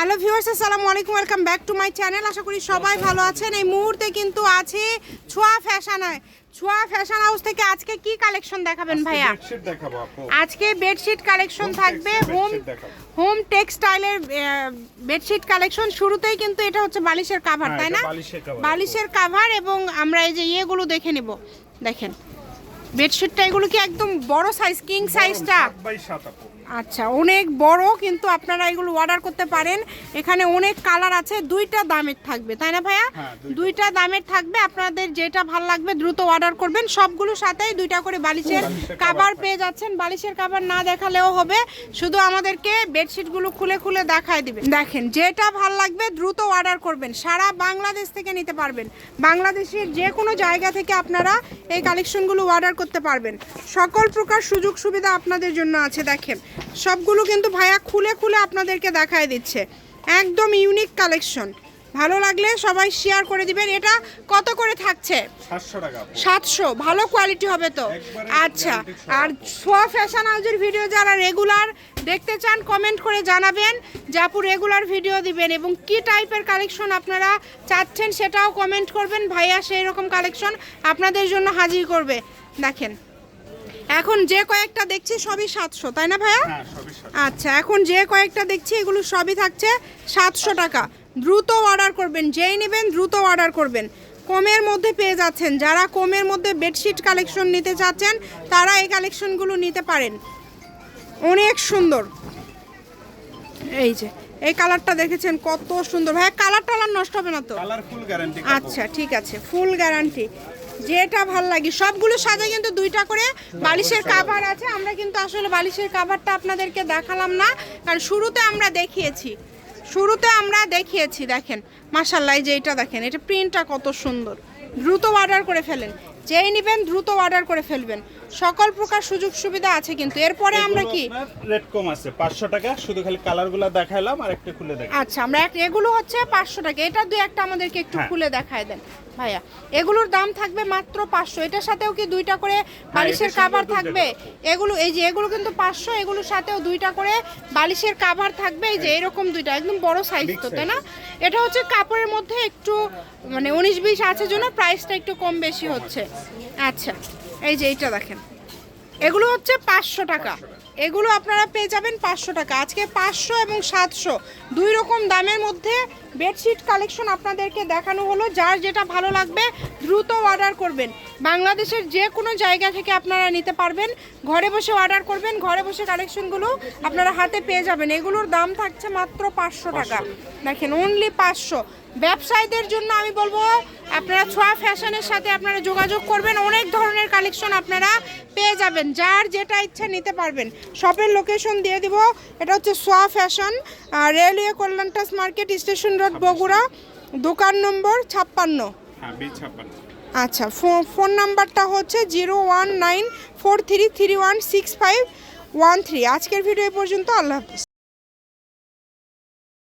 Hello viewers আসসালামু আলাইকুম welcome back to my channel আশা করি সবাই ভালো আছেন। এই মুহূর্তে কিন্তু আছে ছোঁয়া ফ্যাশন ছোঁয়া ফ্যাশন হাউস থেকে আজকে কি কালেকশন দেখাবেন ভাইয়া? বেডশিট দেখাবো আপু। আজকে বেডশিট কালেকশন থাকবে। হোম হোম টেক্সটাইলের বেডশিট কালেকশন শুরুতেই কিন্তু এটা হচ্ছে বালিশের কাভার হ্যাঁ, তাই না? বালিশের কাভার এবং আমরা এই যে ইয়েগুলো দেখে নিব। দেখেন। বেডশিটটা এগুলো কি একদম বড় সাইজ কিং সাইজটা আচ্ছা অনেক বড় কিন্তু আপনারা এগুলো অর্ডার করতে পারেন। এখানে অনেক কালার আছে দুইটা দামের থাকবে তাই না ভাইয়া? হ্যাঁ, দুইটা। দামের থাকবে আপনাদের যেটা ভালো লাগবে দ্রুত অর্ডার করবেন। সবগুলো সাথেই দুইটা করে বালিশের cover পেয়ে যাচ্ছেন। বালিশের কাভার না দেখালেও হবে শুধু আমাদেরকে বেডশিটগুলো খুলে খুলে দেখায় দিবেন দেখেন যেটা ভালো লাগবে দ্রুত অর্ডার করবেন। সারা বাংলাদেশ থেকে নিতে পারবেন। বাংলাদেশের যে কোনো জায়গা থেকে আপনারা এই কালেকশনগুলো অর্ডার করতে পারবেন। সকল প্রকার সুযোগ সুবিধা আপনাদের জন্য আছে, দেখেন। সবগুলো কিন্তু ভাইয়া খুলে খুলে আপনাদেরকে দেখায় দিচ্ছে। একদম ইউনিক কালেকশন ভালো লাগলে সবাই শেয়ার করে দিবেন। এটা কত করে থাকছে? সাতশো ভালো কোয়ালিটি হবে তো? আচ্ছা আর সোয়া ফ্যাশন হাউজের ভিডিও যারা রেগুলার দেখতে চান কমেন্ট করে জানাবেন যে আপু রেগুলার ভিডিও দিবেন এবং কি টাইপের কালেকশন আপনারা চাচ্ছেন সেটাও কমেন্ট করবেন। ভাইয়া সেই রকম কালেকশন আপনাদের জন্য হাজির করবে। দেখেন। এখন যে কয়েকটা দেখছি সবই সাতশো তাই না ভাইয়া? হ্যাঁ আচ্ছা এখন যে কয়েকটা দেখছি এগুলো সবই থাকছে সাতশো টাকা। দ্রুত অর্ডার করবেন যেই নেবেন দ্রুত অর্ডার করবেন। কমের মধ্যে পেয়ে যাচ্ছেন যারা কমের মধ্যে বেডশিট কালেকশন নিতে চাচ্ছেন তারা এই কালেকশনগুলো নিতে পারেন। অনেক সুন্দর। এই যে এই কালারটা দেখেছেন কত সুন্দর। ভাই কালার টালার নষ্ট হবে না তো? আচ্ছা ঠিক আছে ফুল গ্যারান্টি যেটা ভালো লাগে। সবগুলো সাজে কিন্তু দুইটা করে বালিশের কাভার আছে। আমরা কিন্তু আসলে বালিশের কাভারটা আপনাদেরকে দেখালাম না। কারণ শুরুতে আমরা দেখিয়েছি। শুরুতে আমরা দেখিয়েছি, দেখেন। মাসাল্লাহ এই যে এটা দেখেন, এটা প্রিন্টটা কত সুন্দর। দ্রুত অর্ডার করে ফেলেন। যেই নেবেন, দ্রুত অর্ডার করে ফেলবেন। সকল প্রকার সুযোগ সুবিধা আছে কিন্তু। এরপরে আমরা কি? রেট কম আছে পাঁচশো টাকা। শুধু খালি কালারগুলো দেখাইলাম আর একটা খুলে দেখ আচ্ছা আমরা এক এগুলো হচ্ছে পাঁচশো টাকা। এটা দুই একটা আমাদেরকে একটু হ্যাঁ। খুলে দেখায় দেন ভাইয়া। এগুলোর দাম থাকবে মাত্র পাঁচশো। এটার সাথেও কি দুইটা করে বালিশের হ্যাঁ, এটার কাভার থাকবে? এগুলো এই যে এগুলো কিন্তু পাঁচশো এগুলোর সাথেও দুইটা করে বালিশের কাভার থাকবে। এই যে এরকম দুইটা একদম বড় সাইজ তো তাই না? এটা হচ্ছে কাপড়ের মধ্যে একটু মানে উনিশ বিশ আছে জন্য প্রাইসটা একটু কম বেশি হচ্ছে। আচ্ছা। এই যে এইটা দেখেন। এগুলো হচ্ছে পাঁচশো টাকা। এগুলো আপনারা পেয়ে যাবেন পাঁচশো টাকা। আজকে পাঁচশো এবং সাতশো দুই রকম দামের মধ্যে বেডশিট কালেকশন আপনাদেরকে দেখানো হলো। যার যেটা ভালো লাগবে দ্রুত অর্ডার করবেন। বাংলাদেশের যে কোনো জায়গা থেকে আপনারা নিতে পারবেন। ঘরে বসে অর্ডার করবেন। ঘরে বসে কালেকশনগুলো আপনারা হাতে পেয়ে যাবেন। এগুলোর দাম থাকছে মাত্র পাঁচশো টাকা। দেখেন অনলি পাঁচশো। ব্যবসায়ীদের জন্য আমি বলব আপনারা ছোঁয়া ফ্যাশনের সাথে আপনারা যোগাযোগ করবেন। অনেক ধরনের কালেকশন আপনারা পেয়ে যাবেন। যার যেটা ইচ্ছা নিতে পারবেন। শপের লোকেশন দিয়ে দিব। এটা হচ্ছে সোয়া ফ্যাশন রেলওয়ে কল্যাণটাস মার্কেট স্টেশন রোড বগুড়া দোকান নম্বর ছাপ্পান্ন। হ্যাঁ বি ছাপ্পান্ন। আচ্ছা ফোন নাম্বারটা হচ্ছে zero one nine four three three one six five one three. আজকের ভিডিও পর্যন্ত আল্লাহ হাফিজ।